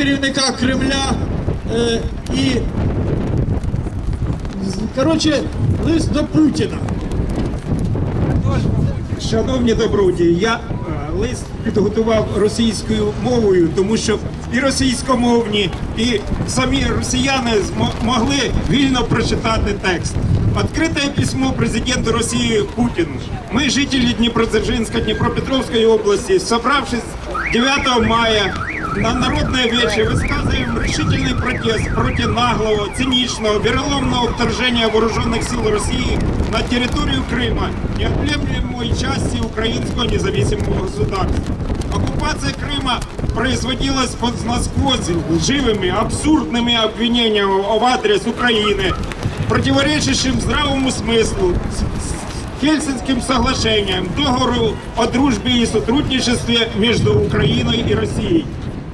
керівника Кремля е, і коротше лист до Путіна. Шановні добродії, я е, лист підготував російською мовою, тому що і російськомовні, і самі росіяни могли вільно прочитати текст. Открытое письмо президенту России Путину. Мы, жители Днепродзержинска, Днепропетровской области, собравшись 9 мая на народное вече высказываем решительный протест против наглого, циничного, вероломного вторжения вооруженных сил России на территорию Крыма, неотъемлемой части украинского независимого государства. Оккупация Крыма производилась под насквозь лживыми, абсурдными обвинениями в адрес Украины, противоречащим здравому смыслу, с- с Хельсинским соглашением, договору о дружбе и сотрудничестве между Украиной и Россией.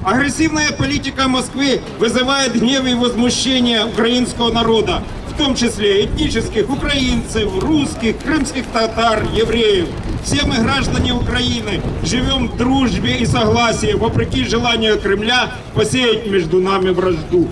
Агрессивная политика Москвы вызывает гнев и возмущение украинского народа, в том числе этнических украинцев, русских, крымских татар, евреев. Все мы, граждане Украины, живем в дружбе и согласии, вопреки желанию Кремля посеять между нами вражду.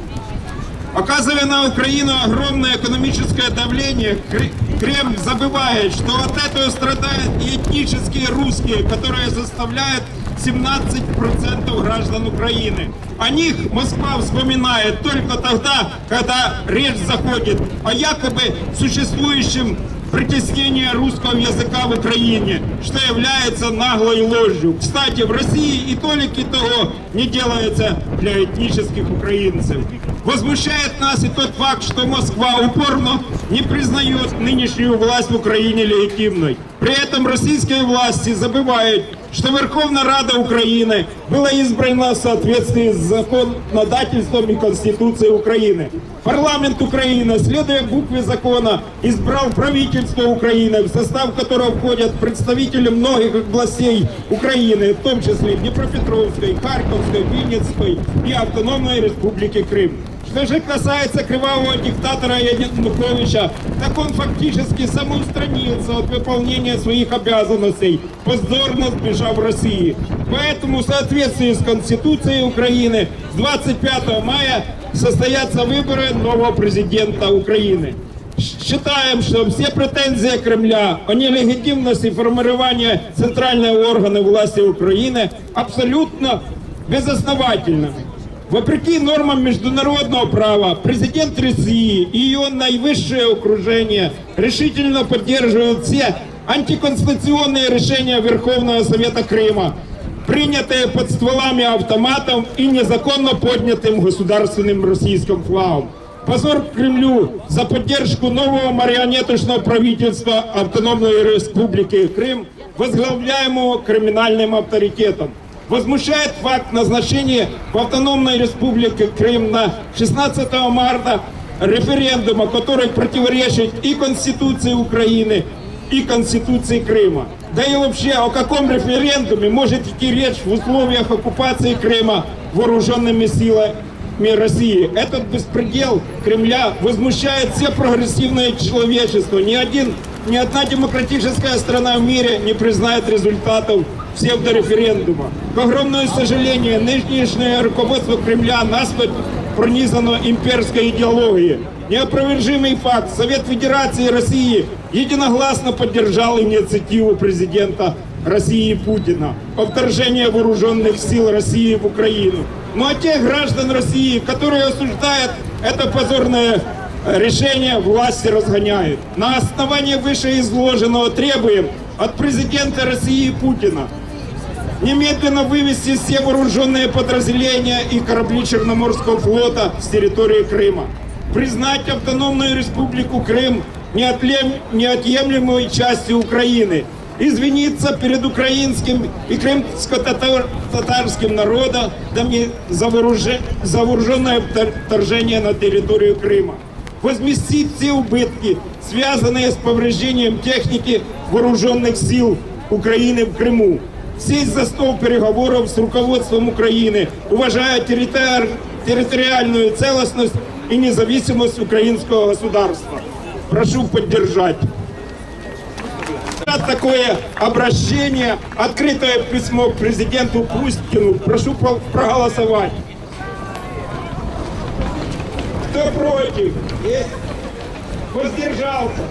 Оказывая на Украину огромное экономическое давление, Кр- Кремль забывает, что от этого страдают и этнические русские, которые составляют 17% граждан Украины. О них Москва вспоминает только тогда, когда речь заходит о якобы существующем притеснении русского языка в Украине, что является наглой ложью. Кстати, в России и толики того не делается для этнических украинцев. Возмущает нас и тот факт, что Москва упорно не признает нынешнюю власть в Украине легитимной. При этом российские власти забывают, что Верховная Рада Украины была избрана в соответствии с законодательством и Конституцией Украины. Парламент Украины, следуя букве закона, избрал правительство Украины, в состав которого входят представители многих областей Украины, в том числе Днепропетровской, Харьковской, Винницкой и Автономной Республики Крым. Что же касается кривавого диктатора Януковича, так он фактически самоустранился от выполнения своих обязанностей, позорно сбежав в России. Поэтому в соответствии с Конституцией Украины с 25 мая состоятся выборы нового президента Украины. Считаем, что все претензии Кремля о нелегитимности формирования центрального органа власти Украины абсолютно безосновательны. Вопреки нормам международного права, президент России и ее наивысшее окружение решительно поддерживают все антиконституционные решения Верховного Совета Крыма, принятые под стволами автоматов и незаконно поднятым государственным российским флагом. Позор Кремлю за поддержку нового марионеточного правительства Автономной Республики Крым, возглавляемого криминальным авторитетом. Возмущает факт назначения в Автономной Республике Крым на 16 марта референдума, который противоречит и Конституции Украины, и Конституции Крыма. Да и вообще, о каком референдуме может идти речь в условиях оккупации Крыма вооруженными силами России? Этот беспредел Кремля возмущает все прогрессивное человечество. Ни один, ни одна демократическая страна в мире не признает результатов псевдореферендума. К огромному сожалению, нынешнее руководство Кремля насмерть пронизано имперской идеологией. Неопровержимый факт. Совет Федерации России единогласно поддержал инициативу президента России Путина о вторжении вооруженных сил России в Украину. Ну а тех граждан России, которые осуждают это позорное решение, власти разгоняют. На основании вышеизложенного требуем от президента России Путина немедленно вывести все вооруженные подразделения и корабли Черноморского флота с территории Крыма, признать автономную республику Крым неотлем- неотъемлемой частью Украины, извиниться перед украинским и крымско-татарским народом за, вооруже- за вооруженное втор- вторжение на территорию Крыма, возместить все убытки, связанные с повреждением техники вооруженных сил Украины в Крыму, сесть за стол переговоров с руководством Украины, уважая территори- территориальную целостность и независимость украинского государства. Прошу поддержать. Такое обращение, открытое письмо к президенту Пустину. Прошу проголосовать. Кто против? Есть? Воздержался.